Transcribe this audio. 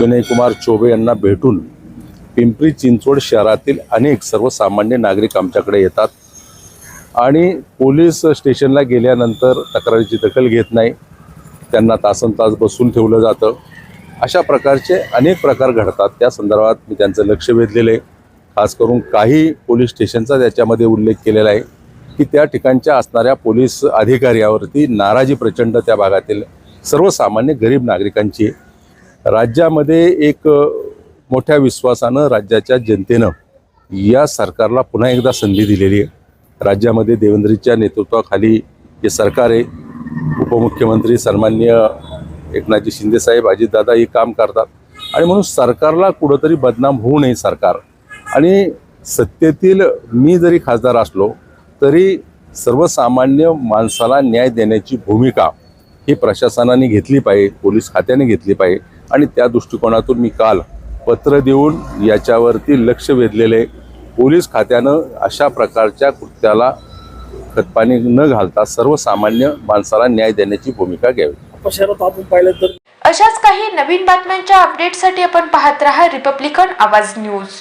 विनयकुमार चौबे यांना भेटून पिंपरी चिंचवड शहरातील अनेक सर्वसामान्य नागरिक आमच्याकडे येतात. आणि पोलीस स्टेशनला गेल्यानंतर तक्रारीची दखल घेत नाही. त्यांना तासन तास बसून ठेवलं जातं. अशा प्रकारचे अनेक प्रकार घडतात. त्या संदर्भात मी त्यांचं लक्ष वेधलेलं आहे. खास करून काही पोलीस स्टेशनचा त्याच्यामध्ये उल्लेख केलेला आहे की त्या ठिकाणच्या असणाऱ्या पोलीस अधिकाऱ्यावरती नाराजी प्रचंड त्या भागातील सर्वसामान्य गरीब नागरिकांची आहे. राज्यामध्ये एक मोठ्या विश्वासानं राज्याच्या जनतेनं या सरकारला पुन्हा एकदा संधी दिलेली आहे. राज्यामध्ये देवेंद्रीच्या नेतृत्वाखाली जे सरकार आहे उपमुख्यमंत्री सन्मान्य एकनाथजी शिंदेसाहेब अजितदादा हे काम करतात. आणि म्हणून सरकारला कुठंतरी बदनाम होऊ नये सरकार. आणि सत्तेतील मी जरी खासदार असलो तरी सर्वसामान्य माणसाला न्याय देण्याची भूमिका ही प्रशासनाने घेतली पाहिजे पोलीस खात्याने घेतली पाहिजे. आणि त्या दृष्टिकोनातून मी काल पत्र देऊन याच्यावरती लक्ष वेधलेले आहे. पोलीस खात्यानं अशा प्रकारच्या कृत्याला खतपाणी न घालता सर्वसामान्य माणसाला न्याय देण्याची भूमिका घ्यावी आपण शहरात आपण पाहिलं तर अशाच काही नवीन बातम्यांच्या अपडेटसाठी आपण पाहत रहा रिपब्लिकन आवाज न्यूज